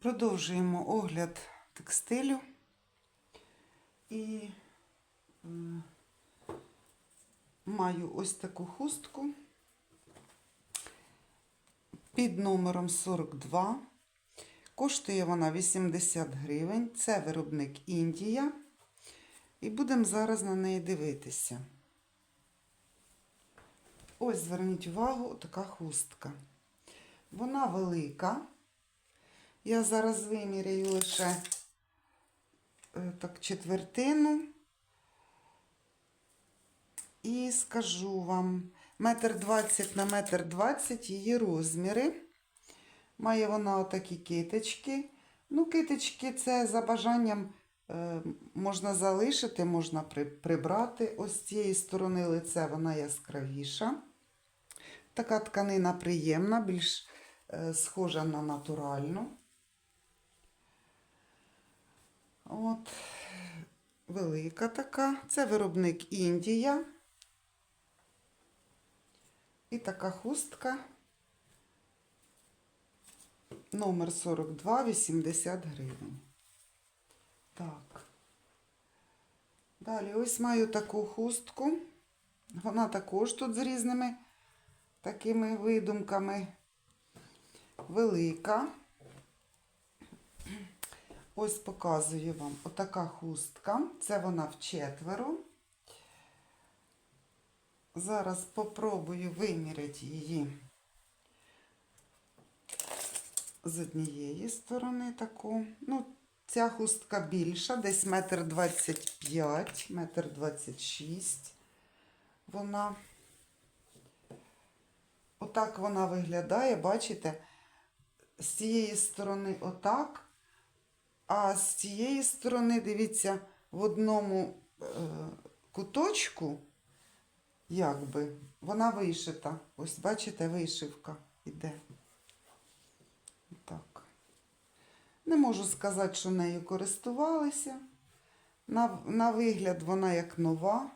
Продовжуємо огляд текстилю. І е, маю ось таку хустку під номером 42. Коштує вона 80 гривень. Це виробник Індія. І будемо зараз на неї дивитися. Ось зверніть увагу, така хустка. Вона велика. Я зараз виміряю лише е, так, четвертину. І скажу вам, метр двадцять на метр двадцять її розміри. Має вона отакі киточки. Ну, киточки це за бажанням е, можна залишити, можна при, прибрати. Ось з цієї сторони лице вона яскравіша. Така тканина приємна, більш е, схожа на натуральну. От, велика така. Це виробник Індія. І така хустка. Номер 42, 80 гривень. Так. Далі ось маю таку хустку. Вона також тут з різними такими видумками. Велика. Ось показую вам отака хустка. Це вона в четверо. Зараз попробую виміряти її з однієї сторони таку. Ну, ця хустка більша, десь метр двадцять п'ять, метр двадцять шість. Вона отак вона виглядає, бачите? З цієї сторони отак. А з цієї сторони, дивіться, в одному е, куточку, якби, вона вишита. Ось, бачите, вишивка іде. Так. Не можу сказати, що нею користувалися. На, на вигляд вона як нова.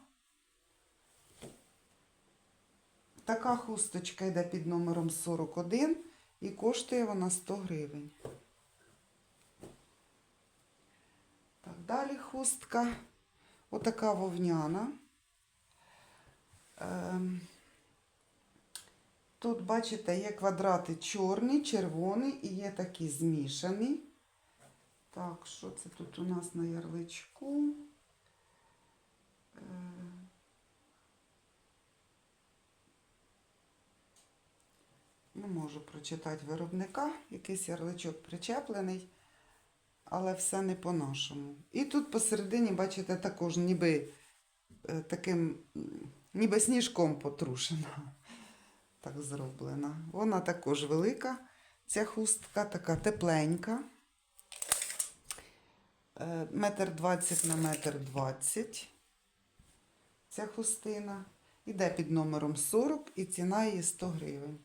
Така хусточка йде під номером 41 і коштує вона 100 гривень. Так, далі хустка. Отака вовняна. Ем, Тут, бачите, є квадрати чорні, червоні і є такі змішані. Так, що це тут у нас на ярличку? Е, Не можу прочитати виробника, якийсь ярличок причеплений, але все не по-нашому. І тут посередині, бачите, також ніби е, таким, ніби сніжком потрушена. Так зроблена. Вона також велика, ця хустка, така тепленька. Е, Метр двадцять на метр двадцять. Ця хустина. Іде під номером 40 і ціна її 100 гривень.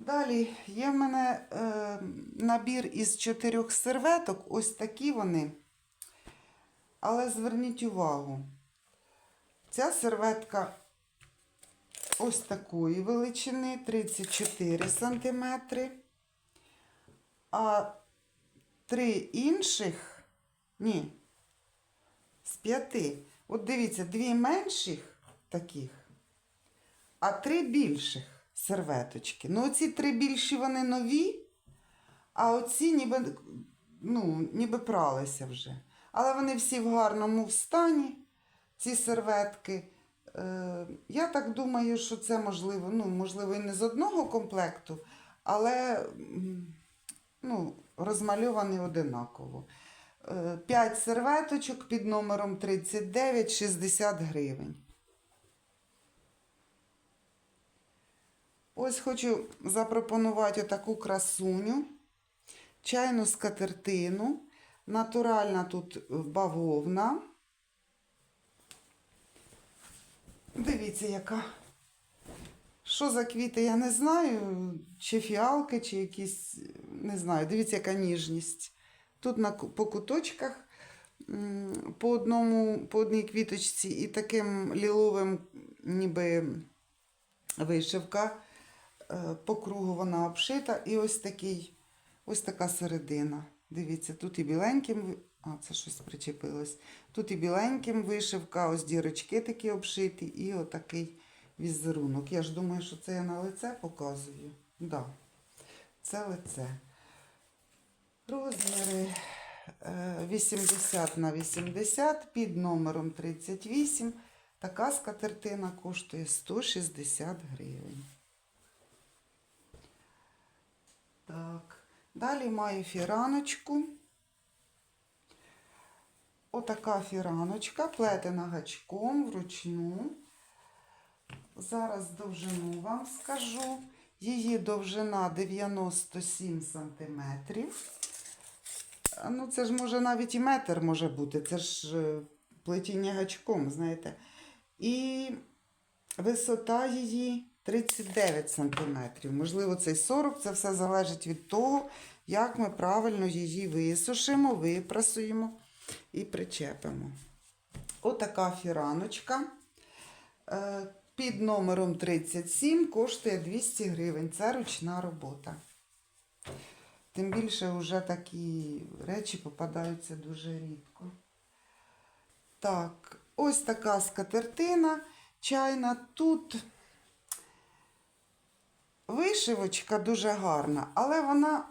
Далі є в мене е, набір із чотирьох серветок. Ось такі вони. Але зверніть увагу, ця серветка ось такої величини 34 см. А три інших, ні, з п'яти. От дивіться, дві менших таких, а три більших серветочки. Ну, оці три більші вони нові, а оці ніби, ну, ніби пралися вже. Але вони всі в гарному стані, ці серветки. Е, я так думаю, що це можливо, ну, можливо, і не з одного комплекту, але ну, розмальовані одинаково. 5 серветочок під номером 39, 60 гривень. Ось хочу запропонувати таку красуню, чайну скатертину, натуральна тут бавовна. Дивіться, яка. Що за квіти, я не знаю. Чи фіалки, чи якісь, не знаю. Дивіться, яка ніжність. Тут на, по куточках по, одному, по одній квіточці і таким ліловим, ніби вишивка По кругу вона обшита і ось такий, ось така середина. Дивіться, тут і біленьким, а це щось причепилось. Тут і біленьким вишивка, ось дірочки такі обшиті, і отакий візерунок. Я ж думаю, що це я на лице показую. Да. Це лице. Розміри е, 80 на 80 під номером 38. Така скатертина коштує 160 гривень. Так. Далі маю фіраночку. Отака фіраночка, плетена гачком вручну. Зараз довжину вам скажу. Її довжина 97 сантиметрів. Ну, це ж може навіть і метр може бути. Це ж е, плетіння гачком, знаєте. І висота її 39 сантиметрів. Можливо, це й 40. Це все залежить від того, як ми правильно її висушимо, випрасуємо і причепимо. Отака фіраночка. Е, Під номером 37 коштує 200 гривень. Це ручна робота. Тим більше вже такі речі попадаються дуже рідко. Так, ось така скатертина чайна. Тут вишивочка дуже гарна, але вона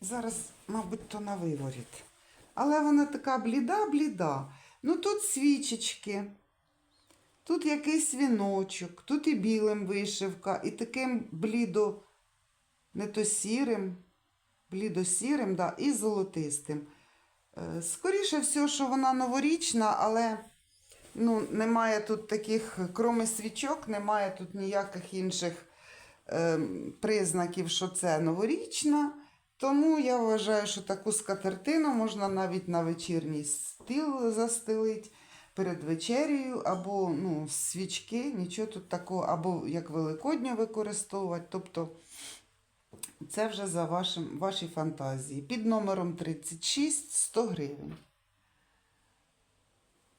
зараз, мабуть, то на виворіт. Але вона така бліда-бліда. Ну тут свічечки, тут якийсь віночок, тут і білим вишивка, і таким блідо, не то сірим, блідо-сірим, да, і золотистим. Е, Скоріше всього, що вона новорічна, але ну, немає тут таких, кроме свічок, немає тут ніяких інших е, признаків, що це новорічна. Тому я вважаю, що таку скатертину можна навіть на вечірній стіл застелити перед вечерею, або ну, свічки, нічого тут такого, або як великодню використовувати. Тобто це вже за вашим, ваші фантазії. Під номером 36 100 гривень.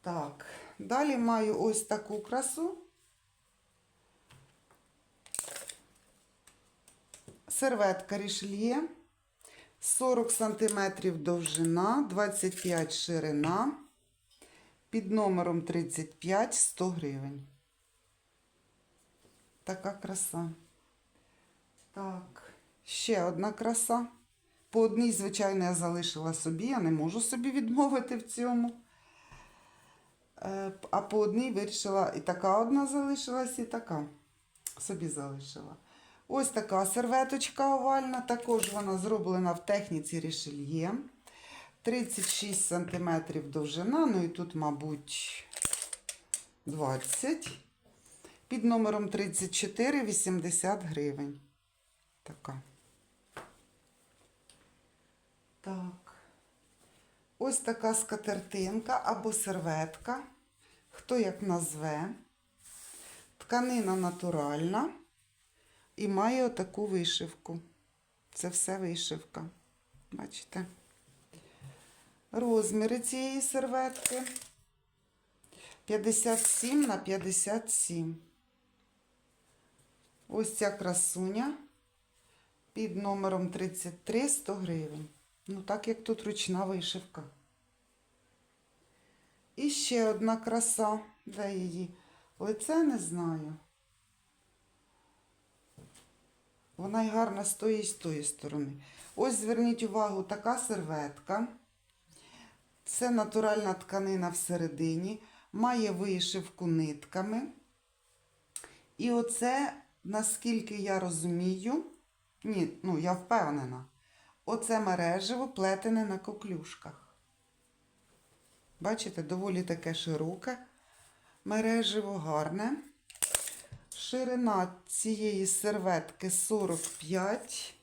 Так, далі маю ось таку красу. Серветка рішлє. 40 см довжина, 25 ширина. Під номером 35 100 гривень. Така краса. Так, ще одна краса. По одній, звичайно, я залишила собі, я не можу собі відмовити в цьому. Е, А по одній вирішила і така одна залишилась, і така собі залишила. Ось така серветочка овальна, також вона зроблена в техніці рішельє. 36 см довжина, ну і тут, мабуть, 20. Під номером 34 80 гривень. Така. Так. Ось така скатертинка або серветка. Хто як назве. Тканина натуральна і має отаку вишивку. Це все вишивка. Бачите? Розміри цієї серветки 57 на 57. Ось ця красуня під номером 33 100 гривень. Ну, так як тут ручна вишивка. І ще одна краса. Де її? Лице не знаю. Вона й гарна з тої і з тої сторони. Ось зверніть увагу, така серветка. Це натуральна тканина всередині, має вишивку нитками. І оце, наскільки я розумію, ні, ну я впевнена, оце мережево плетене на коклюшках. Бачите, доволі таке широке, мережево гарне. Ширина цієї серветки 45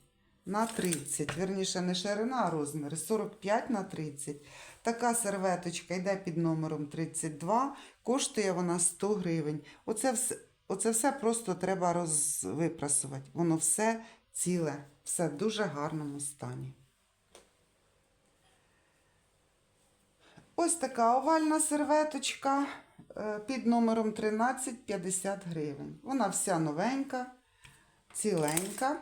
на 30. Верніше, не ширина, а розміри 45 на 30. Така серветочка йде під номером 32. Коштує вона 100 гривень. Оце все, оце все просто треба розвипрасувати. Воно все ціле, все в дуже гарному стані. Ось така овальна серветочка під номером 13 50 гривень. Вона вся новенька. ціленька.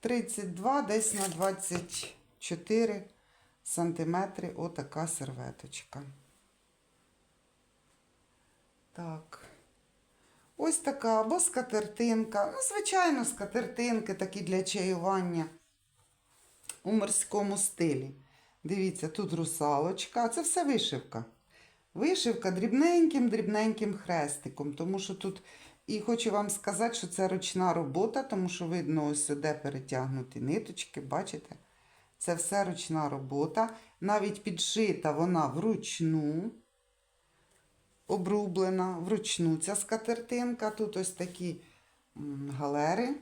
32 десь на 24 сантиметри отака серветочка. Так. Ось така або скатертинка. Ну, звичайно, скатертинки такі для чаювання у морському стилі. Дивіться, тут русалочка, це все вишивка. Вишивка дрібненьким-дрібненьким хрестиком, тому що тут, і хочу вам сказати, що це ручна робота, тому що видно ось де перетягнуті ниточки, бачите? Це все ручна робота. Навіть підшита вона вручну, обрублена вручну ця скатертинка. Тут ось такі галери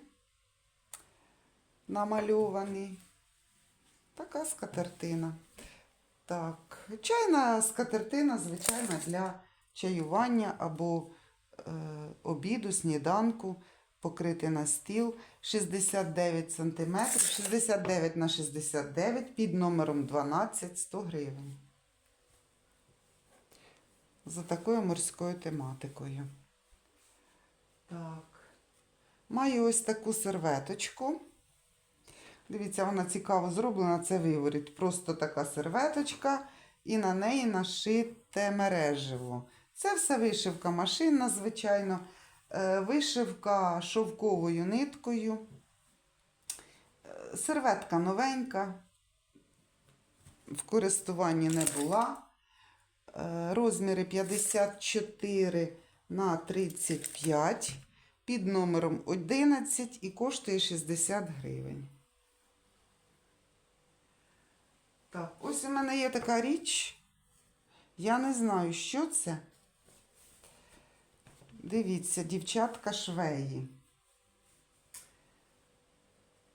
намальовані. Така скатертина. Так, чайна скатертина, звичайна, для чаювання або е, обіду, сніданку, покрити на стіл 69 см, 69 на 69 під номером 12 100 гривень. За такою морською тематикою. Так. Маю ось таку серветочку. Дивіться, вона цікаво зроблена, це виворіт. Просто така серветочка, і на неї нашите мереживо. Це все вишивка машинна, звичайно. Е, Вишивка шовковою ниткою. Е, Серветка новенька. В користуванні не була. Е, Розміри 54 на 35 під номером 11 і коштує 60 гривень. Так, ось у мене є така річ. Я не знаю, що це. Дивіться, дівчатка швеї.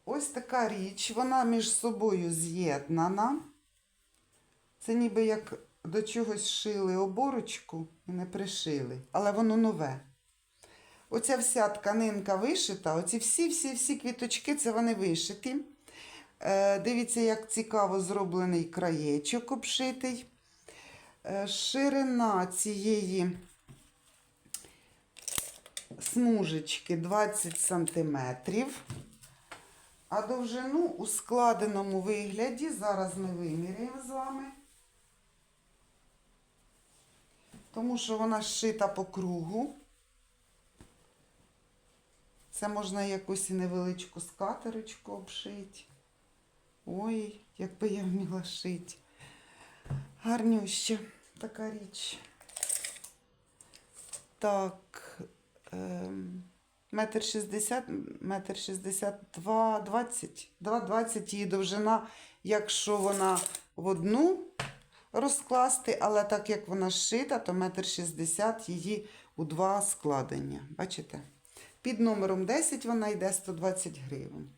Ось така річ, вона між собою з'єднана. Це ніби як до чогось шили оборочку і не пришили, але воно нове. Оця вся тканинка вишита, оці всі-всі-всі квіточки, це вони вишиті. Е, Дивіться, як цікаво зроблений краєчок обшитий. Е, Ширина цієї смужечки 20 см. А довжину у складеному вигляді, зараз ми виміряємо з вами. Тому що вона зшита по кругу. Це можна якусь невеличку скатерочку обшити. Ой, якби я вміла шити. Гарнюща така річ. Так, ем, метр шістдесят, метр шістдесят, два двадцять. Два двадцять її довжина, якщо вона в одну розкласти, але так як вона зшита, то метр шістдесят її у два складення. Бачите? Під номером 10 вона йде 120 гривень.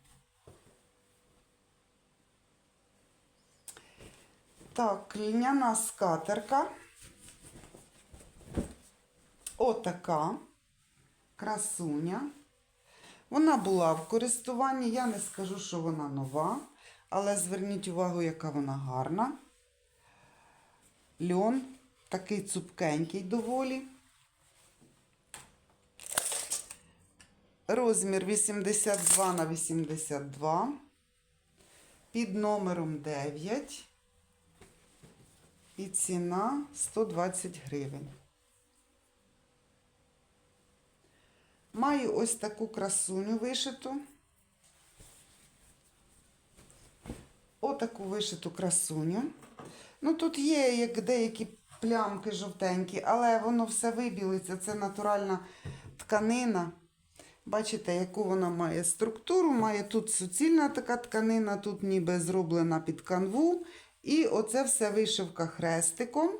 Так, льняна скатерка. Отака красуня. Вона була в користуванні. Я не скажу, що вона нова, але зверніть увагу, яка вона гарна. Льон такий цупкенький доволі. Розмір 82 на 82. Під номером 9. І ціна 120 гривень. Маю ось таку красуню вишиту. Отаку вишиту красуню. Ну, тут є як деякі плямки жовтенькі, але воно все вибілиться. Це натуральна тканина. Бачите, яку вона має структуру. Має тут суцільна така тканина, тут ніби зроблена під канву. І оце все вишивка хрестиком.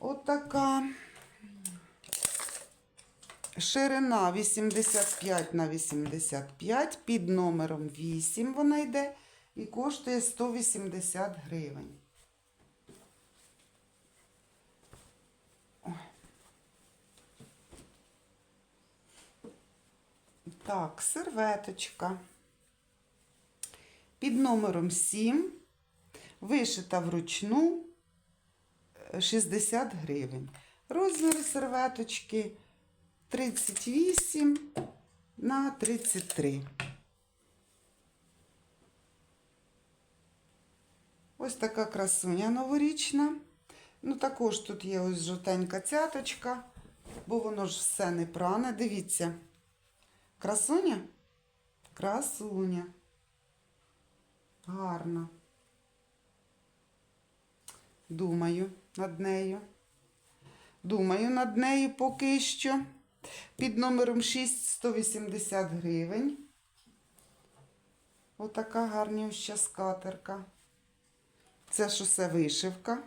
Отака. Ширина 85 на 85, під номером 8 вона йде і коштує 180 гривень. Так, серветочка. Під номером 7 вишита вручну е, 60 гривень. Розмір серветочки 38 на 33. Ось така красуня новорічна. Ну, також тут є ось жовтенька цяточка, бо воно ж все не пране. Дивіться. Красуня? Красуня. Гарна. Думаю над нею. Думаю над нею поки що. Під номером 6 180 гривень. Отака гарнюща скатерка. Це ж усе вишивка.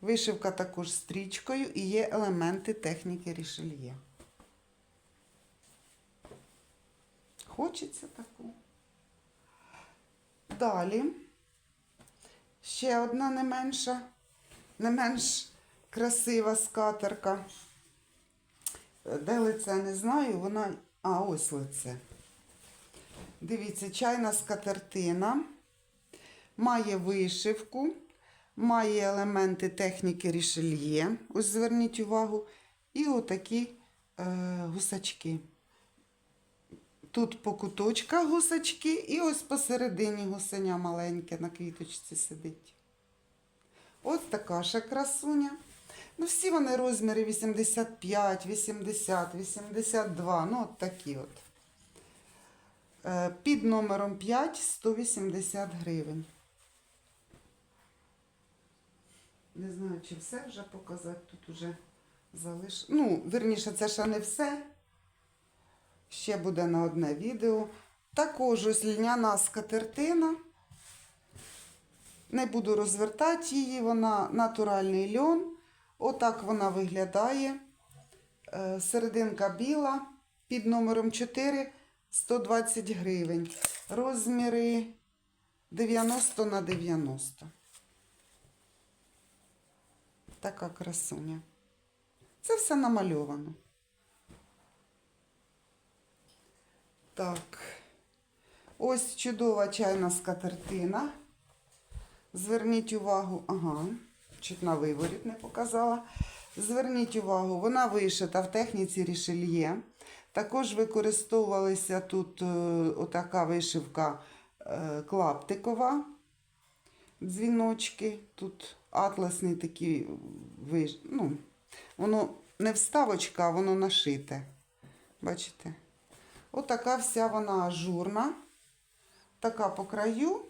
Вишивка також стрічкою і є елементи техніки рішельє. Хочеться таку. Далі. Ще одна не менша, не менш красива скатерка. Де лице не знаю, вона. А, ось лице. Дивіться, чайна скатертина. Має вишивку, має елементи техніки рішельє. Ось зверніть увагу. І отакі е, гусачки. Тут по куточках гусачки, і ось посередині гусеня маленьке на квіточці сидить. Ось така ще красуня. Ну, всі вони розміри 85, 80, 82. Ну, от такі от. Е, Під номером 5 180 гривень. Не знаю, чи все вже показати. Тут уже залиш. Ну, верніше, це ще не все. Ще буде на одне відео. Також ось льняна скатертина. Не буду розвертати її, вона натуральний льон. Отак вона виглядає. Е, Серединка біла під номером 4 120 гривень. Розміри 90 на 90. Така красуня. Це все намальовано. Так. Ось чудова чайна скатертина. Зверніть увагу, ага, чуть на виворіт не показала. Зверніть увагу, вона вишита в техніці рішельє. Також використовувалася тут е, отака вишивка е, клаптикова, дзвіночки. Тут атласний такий виш... ну, воно не вставочка, а воно нашите. Бачите? Отака вся вона ажурна, така по краю,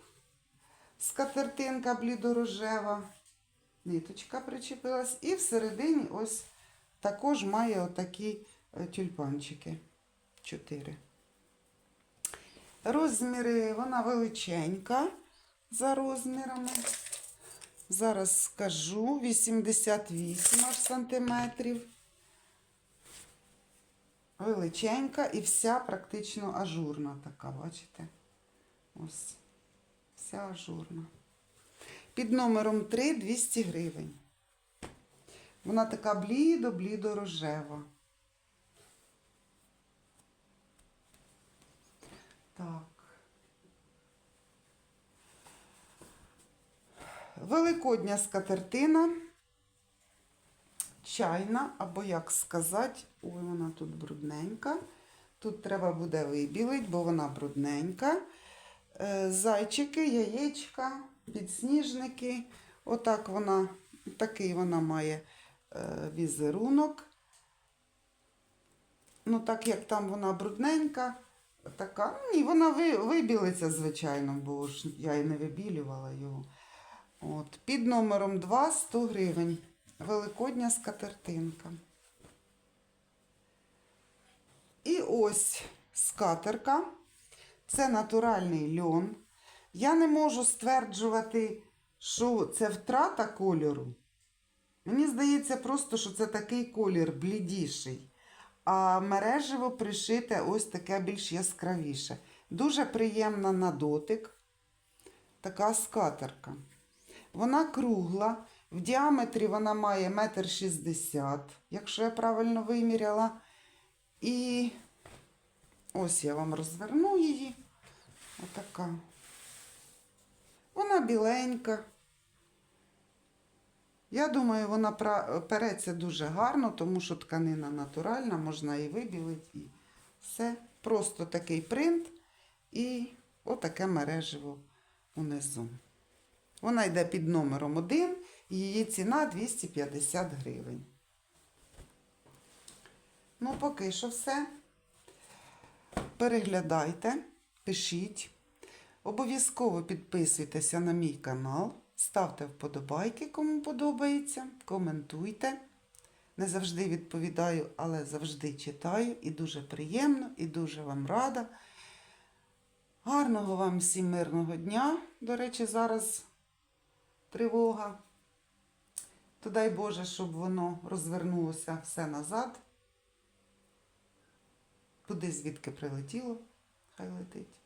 скатертинка блідорожева, ниточка причепилась, і всередині ось також має отакі е, тюльпанчики. Чотири. Розміри, вона величенька за розмірами. Зараз скажу. 88 аж сантиметрів величенька і вся практично ажурна така, бачите? Ось. Вся ажурна. Під номером 3 200 гривень. Вона така блідо-блідо рожева. Так. Великодня скатертина чайна, або як сказати, ой, вона тут брудненька. Тут треба буде вибілити, бо вона брудненька. Е, Зайчики, яєчка, підсніжники. Отак вона, такий вона має е, візерунок. Ну, так як там вона брудненька, така. Ні, вона вибілиться, звичайно, бо ж я і не вибілювала його. От, під номером 2 100 гривень. Великодня скатертинка. І ось скатерка. Це натуральний льон. Я не можу стверджувати, що це втрата кольору. Мені здається просто, що це такий колір блідіший. А мережево пришите ось таке більш яскравіше. Дуже приємна на дотик. Така скатерка. Вона кругла. В діаметрі вона має метр шістдесят, якщо я правильно виміряла. І ось я вам розверну її. Отака. Вона біленька. Я думаю, вона переться дуже гарно, тому що тканина натуральна, можна і вибілити, і Все. Просто такий принт і отаке мереживо унизу. Вона йде під номером 1, її ціна 250 гривень. Ну, поки що все. Переглядайте, пишіть. Обов'язково підписуйтеся на мій канал, ставте вподобайки, кому подобається, коментуйте. Не завжди відповідаю, але завжди читаю і дуже приємно, і дуже вам рада. Гарного вам всім мирного дня. До речі, зараз тривога. То дай Боже, щоб воно розвернулося все назад. Туди, звідки прилетіло, хай летить.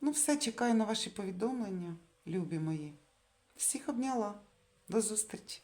Ну, все, чекаю на ваші повідомлення, любі мої. Всіх обняла. До зустрічі!